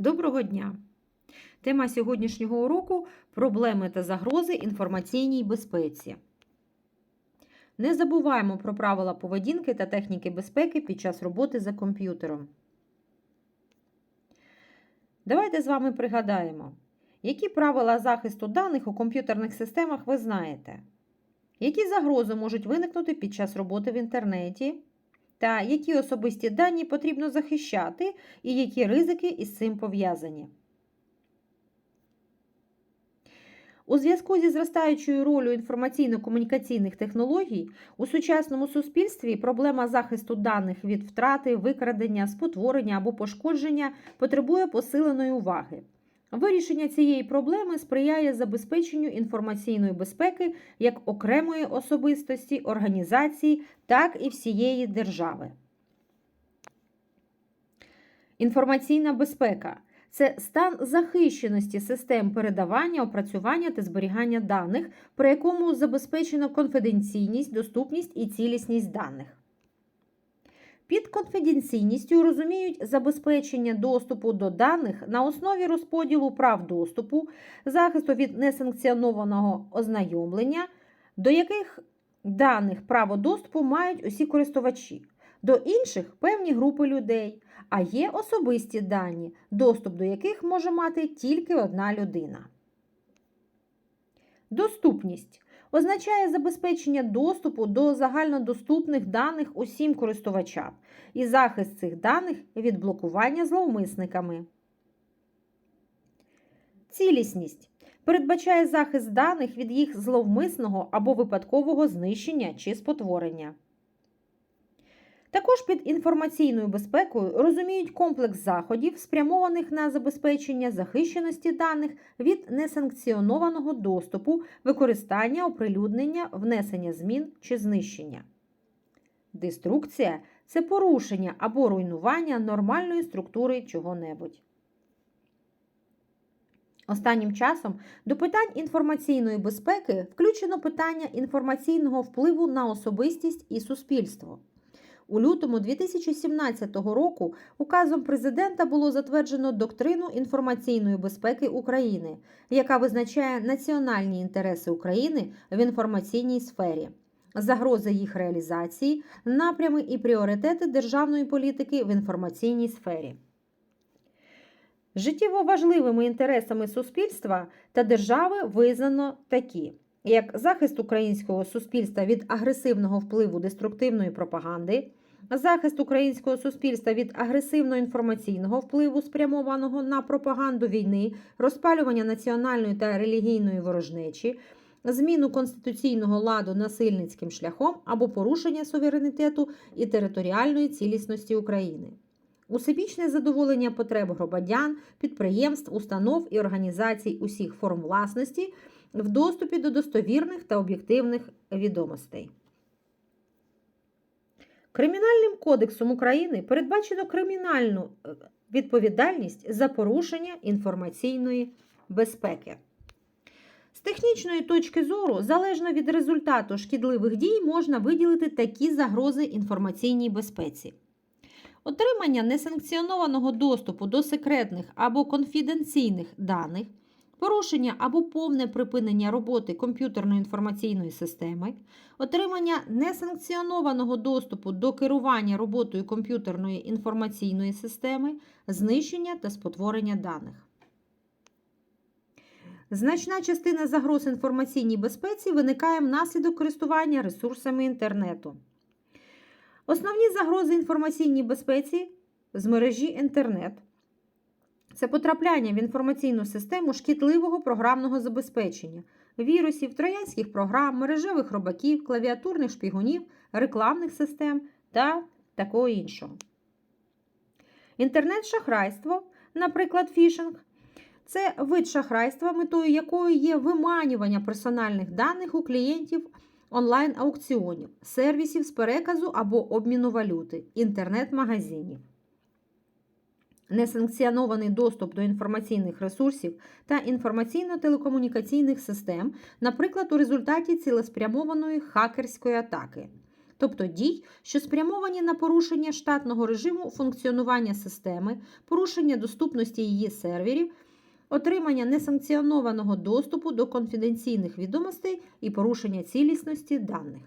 Доброго дня! Тема сьогоднішнього уроку проблеми та загрози інформаційній безпеці. Не забуваємо про правила поведінки та техніки безпеки під час роботи за комп'ютером. Давайте з вами пригадаємо, які правила захисту даних у комп'ютерних системах ви знаєте, які загрози можуть виникнути під час роботи в інтернеті, та які особисті дані потрібно захищати і які ризики із цим пов'язані. У зв'язку зі зростаючою ролью інформаційно-комунікаційних технологій у сучасному суспільстві проблема захисту даних від втрати, викрадення, спотворення або пошкодження потребує посиленої уваги. Вирішення цієї проблеми сприяє забезпеченню інформаційної безпеки як окремої особистості, організації, так і всієї держави. Інформаційна безпека це стан захищеності систем передавання, опрацювання та зберігання даних, при якому забезпечено конфіденційність, доступність і цілісність даних. Під конфіденційністю розуміють забезпечення доступу до даних на основі розподілу прав доступу, захисту від несанкціонованого ознайомлення, до яких даних право доступу мають усі користувачі, до інших певні групи людей, а є особисті дані, доступ до яких може мати тільки одна людина. Доступність означає забезпечення доступу до загальнодоступних даних усім користувачам і захист цих даних від блокування зловмисниками. Цілісність передбачає захист даних від їх зловмисного або випадкового знищення чи спотворення. Також під інформаційною безпекою розуміють комплекс заходів, спрямованих на забезпечення захищеності даних від несанкціонованого доступу, використання, оприлюднення, внесення змін чи знищення. Деструкція це порушення або руйнування нормальної структури чого-небудь. Останнім часом до питань інформаційної безпеки включено питання інформаційного впливу на особистість і суспільство. У лютому 2017 року указом президента було затверджено доктрину інформаційної безпеки України, яка визначає національні інтереси України в інформаційній сфері, загрози їх реалізації, напрями і пріоритети державної політики в інформаційній сфері. Життєво важливими інтересами суспільства та держави визнано такі. Як захист українського суспільства від агресивного впливу деструктивної пропаганди, захист українського суспільства від агресивно-інформаційного впливу, спрямованого на пропаганду війни, розпалювання національної та релігійної ворожнечі, зміну конституційного ладу насильницьким шляхом або порушення суверенітету і територіальної цілісності України. Усебічне задоволення потреб громадян, підприємств, установ і організацій усіх форм власності в доступі до достовірних та об'єктивних відомостей. Кримінальним кодексом України передбачено кримінальну відповідальність за порушення інформаційної безпеки. З технічної точки зору, залежно від результату шкідливих дій, можна виділити такі загрози інформаційній безпеці. Отримання несанкціонованого доступу до секретних або конфіденційних даних, порушення або повне припинення роботи комп'ютерної інформаційної системи, отримання несанкціонованого доступу до керування роботою комп'ютерної інформаційної системи, знищення та спотворення даних. Значна частина загроз інформаційній безпеці виникає внаслідок користування ресурсами інтернету. Основні загрози інформаційній безпеці з мережі інтернет це потрапляння в інформаційну систему шкідливого програмного забезпечення, вірусів, троянських програм, мережевих робаків, клавіатурних шпігунів, рекламних систем та такого іншого. Інтернет-шахрайство, наприклад, фішинг, це вид шахрайства, метою якої є виманювання персональних даних у клієнтів онлайн-аукціонів, сервісів з переказу або обміну валюти, інтернет-магазинів. Несанкціонований доступ до інформаційних ресурсів та інформаційно-телекомунікаційних систем, наприклад, у результаті цілеспрямованої хакерської атаки. тобто дій, що спрямовані на порушення штатного режиму функціонування системи, порушення доступності її серверів, отримання несанкціонованого доступу до конфіденційних відомостей і порушення цілісності даних.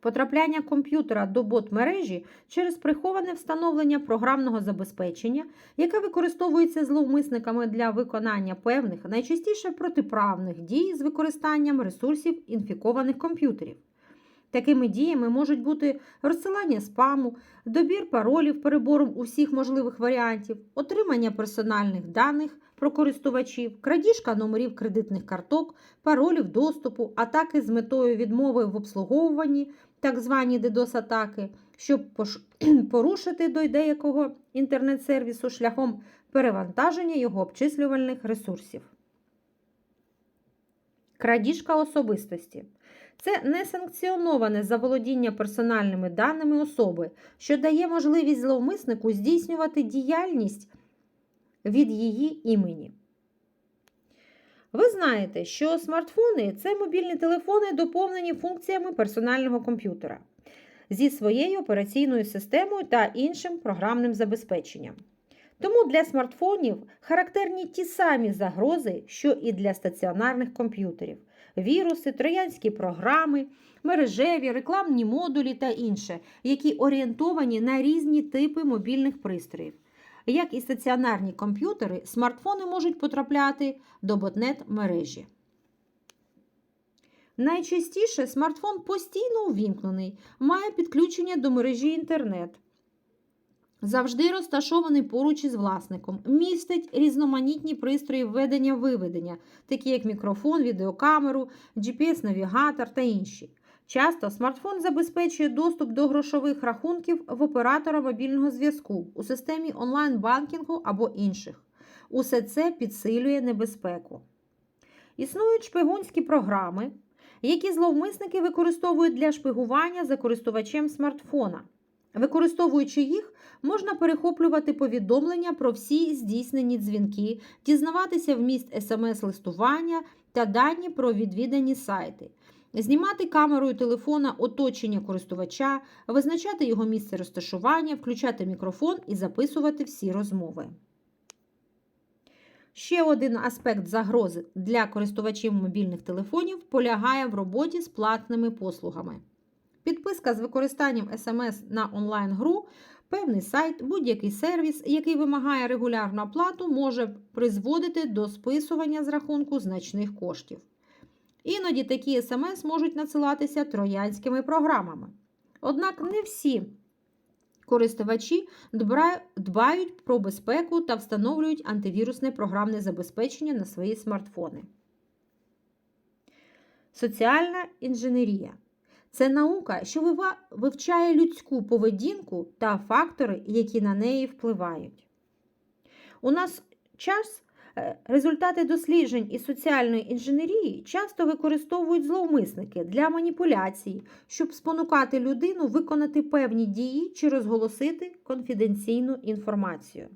Потрапляння комп'ютера до бот-мережі через приховане встановлення програмного забезпечення, яке використовується зловмисниками для виконання певних, найчастіше протиправних дій з використанням ресурсів інфікованих комп'ютерів. Такими діями можуть бути розсилання спаму, добір паролів перебором усіх можливих варіантів, отримання персональних даних про користувачів, крадіжка номерів кредитних карток, паролів доступу, атаки з метою відмови в обслуговуванні, так звані DDoS-атаки, щоб порушити до деякого інтернет-сервісу шляхом перевантаження його обчислювальних ресурсів. Крадіжка особистості. Це несанкціоноване заволодіння персональними даними особи, що дає можливість зловмиснику здійснювати діяльність від її імені. Ви знаєте, що смартфони це мобільні телефони, доповнені функціями персонального комп'ютера зі своєю операційною системою та іншим програмним забезпеченням. Тому для смартфонів характерні ті самі загрози, що і для стаціонарних комп'ютерів: віруси, троянські програми, мережеві, рекламні модулі та інше, які орієнтовані на різні типи мобільних пристроїв. Як і стаціонарні комп'ютери, смартфони можуть потрапляти до ботнет мережі. Найчастіше смартфон постійно увімкнений, має підключення до мережі інтернет. Завжди розташований поруч із власником, містить різноманітні пристрої введення-виведення, такі як мікрофон, відеокамеру, GPS-навігатор та інші. Часто смартфон забезпечує доступ до грошових рахунків в оператора мобільного зв'язку у системі онлайн-банкінгу або інших. Усе це підсилює небезпеку. Існують шпигунські програми, які зловмисники використовують для шпигування за користувачем смартфона. Використовуючи їх, можна перехоплювати повідомлення про всі здійснені дзвінки, дізнаватися вміст смс-листування та дані про відвідані сайти, знімати камерою телефона оточення користувача, визначати його місце розташування, включати мікрофон і записувати всі розмови. Ще один аспект загрози для користувачів мобільних телефонів полягає в роботі з платними послугами. Підписка з використанням SMS на онлайн-гру, певний сайт, будь-який сервіс, який вимагає регулярну оплату, може призводити до списування з рахунку значних коштів. Іноді такі SMS можуть надсилатися троянськими програмами. Однак не всі користувачі дбають про безпеку та встановлюють антивірусне програмне забезпечення на свої смартфони. Соціальна інженерія. Це наука, що вивчає людську поведінку та фактори, які на неї впливають. У нас час результати досліджень із соціальної інженерії часто використовують зловмисники для маніпуляцій, щоб спонукати людину виконати певні дії чи розголосити конфіденційну інформацію.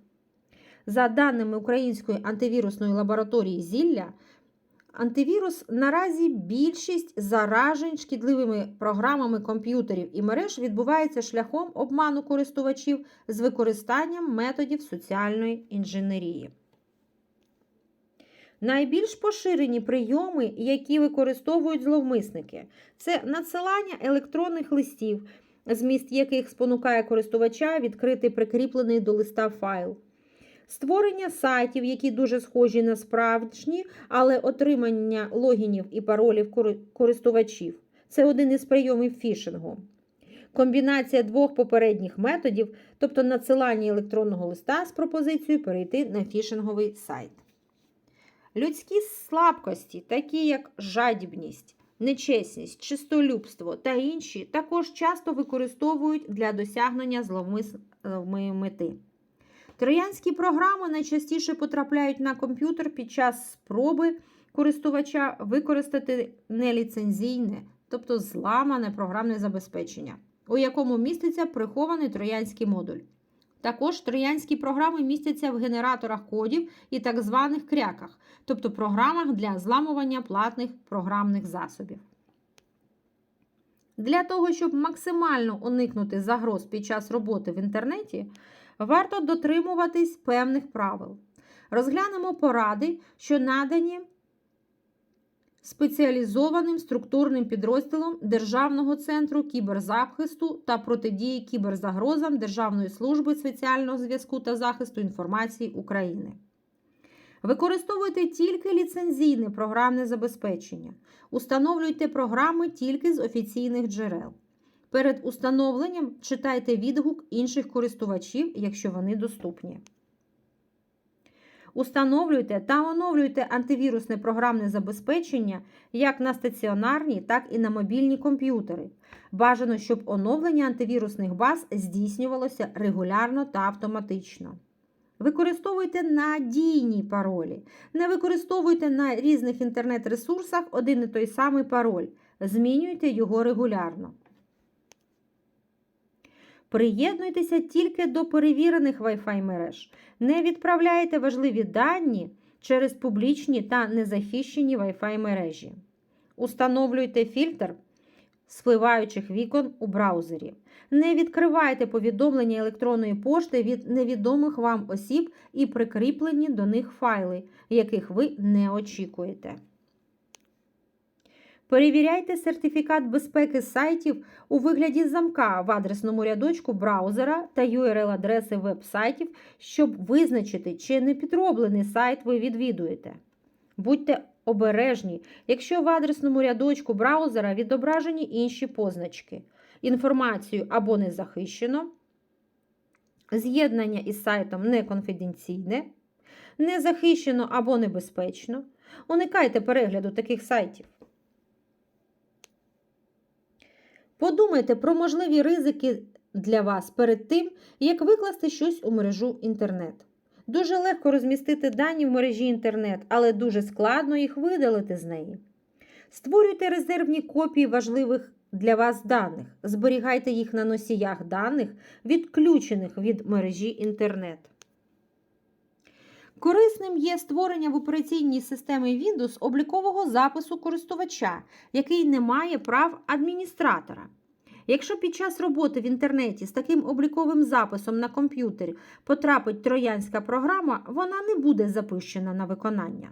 За даними Української антивірусної лабораторії Зілля, Антивірус наразі більшість заражень шкідливими програмами комп'ютерів і мереж відбувається шляхом обману користувачів з використанням методів соціальної інженерії. Найбільш поширені прийоми, які використовують зловмисники, це надсилання електронних листів, зміст яких спонукає користувача відкрити прикріплений до листа файл. Створення сайтів, які дуже схожі на справжні, але отримання логінів і паролів користувачів це один із прийомів фішингу. Комбінація двох попередніх методів, тобто надсилання електронного листа з пропозицією перейти на фішинговий сайт. Людські слабкості, такі як жадібність, нечесність, чистолюбство та інші, також часто використовують для досягнення зловмисної мети. Троянські програми найчастіше потрапляють на комп'ютер під час спроби користувача використати неліцензійне, тобто зламане програмне забезпечення, у якому міститься прихований троянський модуль. Також троянські програми містяться в генераторах кодів і так званих кряках, тобто програмах для зламування платних програмних засобів. Для того, щоб максимально уникнути загроз під час роботи в інтернеті, варто дотримуватись певних правил. Розглянемо поради, що надані спеціалізованим структурним підрозділом Державного центру кіберзахисту та протидії кіберзагрозам Державної служби спеціального зв'язку та захисту інформації України. Використовуйте тільки ліцензійне програмне забезпечення. Установлюйте програми тільки з офіційних джерел. Перед установленням читайте відгук інших користувачів, якщо вони доступні. Установлюйте та оновлюйте антивірусне програмне забезпечення як на стаціонарні, так і на мобільні комп'ютери. Бажано, щоб оновлення антивірусних баз здійснювалося регулярно та автоматично. Використовуйте надійні паролі. Не використовуйте на різних інтернет-ресурсах один і той самий пароль. Змінюйте його регулярно. Приєднуйтеся тільки до перевірених Wi-Fi мереж. Не відправляйте важливі дані через публічні та незахищені Wi-Fi мережі. Установлюйте фільтр спливаючих вікон у браузері. Не відкривайте повідомлення електронної пошти від невідомих вам осіб і прикріплені до них файли, яких ви не очікуєте. Перевіряйте сертифікат безпеки сайтів у вигляді замка в адресному рядочку браузера та URL-адреси веб-сайтів, щоб визначити, чи не підроблений сайт ви відвідуєте. Будьте обережні, якщо в адресному рядочку браузера відображені інші позначки. Інформацію або не захищено, з'єднання із сайтом не конфіденційне, не захищено або небезпечно. Уникайте перегляду таких сайтів. Подумайте про можливі ризики для вас перед тим, як викласти щось у мережу інтернет. Дуже легко розмістити дані в мережі інтернет, але дуже складно їх видалити з неї. Створюйте резервні копії важливих для вас даних, зберігайте їх на носіях даних, відключених від мережі інтернет. Корисним є створення в операційній системі Windows облікового запису користувача, який не має прав адміністратора. Якщо під час роботи в інтернеті з таким обліковим записом на комп'ютері потрапить троянська програма, вона не буде запущена на виконання.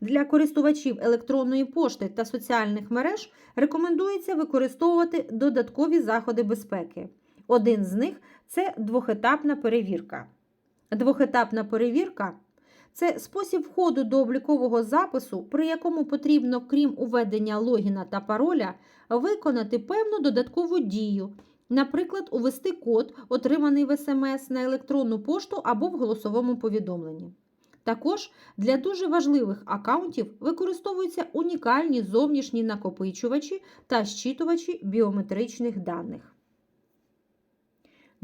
Для користувачів електронної пошти та соціальних мереж рекомендується використовувати додаткові заходи безпеки. Один з них це двохетапна перевірка. Двохетапна перевірка це спосіб входу до облікового запису, при якому потрібно, крім уведення логіна та пароля, виконати певну додаткову дію, наприклад, увести код, отриманий в СМС на електронну пошту або в голосовому повідомленні. Також для дуже важливих аккаунтів використовуються унікальні зовнішні накопичувачі та щитувачі біометричних даних.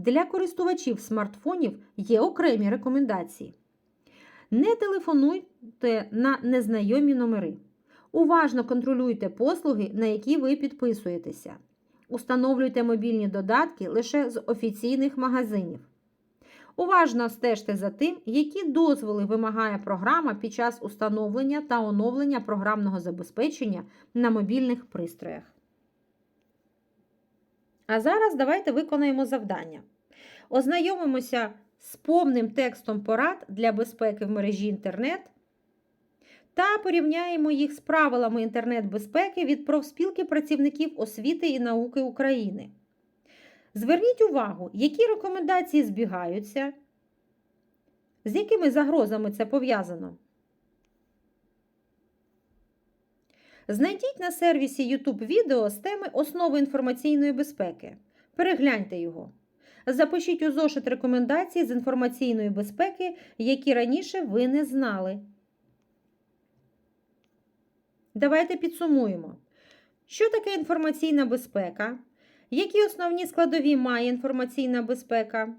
Для користувачів смартфонів є окремі рекомендації. Не телефонуйте на незнайомі номери. Уважно контролюйте послуги, на які ви підписуєтеся. Установлюйте мобільні додатки лише з офіційних магазинів. Уважно стежте за тим, які дозволи вимагає програма під час установлення та оновлення програмного забезпечення на мобільних пристроях. А зараз давайте виконаємо завдання. Ознайомимося з повним текстом порад для безпеки в мережі інтернет та порівняємо їх з правилами інтернет-безпеки від профспілки працівників освіти і науки України. Зверніть увагу, які рекомендації збігаються, з якими загрозами це пов'язано. Знайдіть на сервісі YouTube відео з теми основи інформаційної безпеки. Перегляньте його. Запишіть у зошит рекомендації з інформаційної безпеки, які раніше ви не знали. Давайте підсумуємо. Що таке інформаційна безпека? Які основні складові має інформаційна безпека?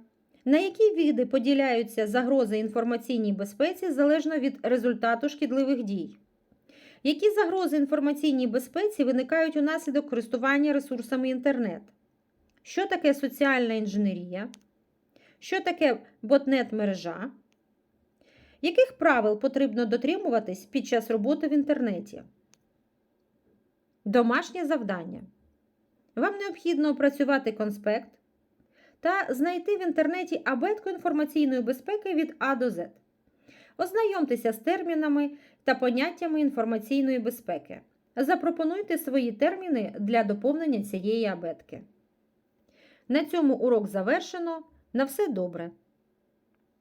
На які види поділяються загрози інформаційній безпеці залежно від результату шкідливих дій? Які загрози інформаційній безпеці виникають унаслідок користування ресурсами інтернет? Що таке соціальна інженерія? Що таке ботнет-мережа? Яких правил потрібно дотримуватись під час роботи в інтернеті? Домашнє завдання. Вам необхідно опрацювати конспект та знайти в інтернеті абетку інформаційної безпеки від А до З. Ознайомтеся з термінами та поняттями інформаційної безпеки. Запропонуйте свої терміни для доповнення цієї абетки. На цьому урок завершено. На все добре!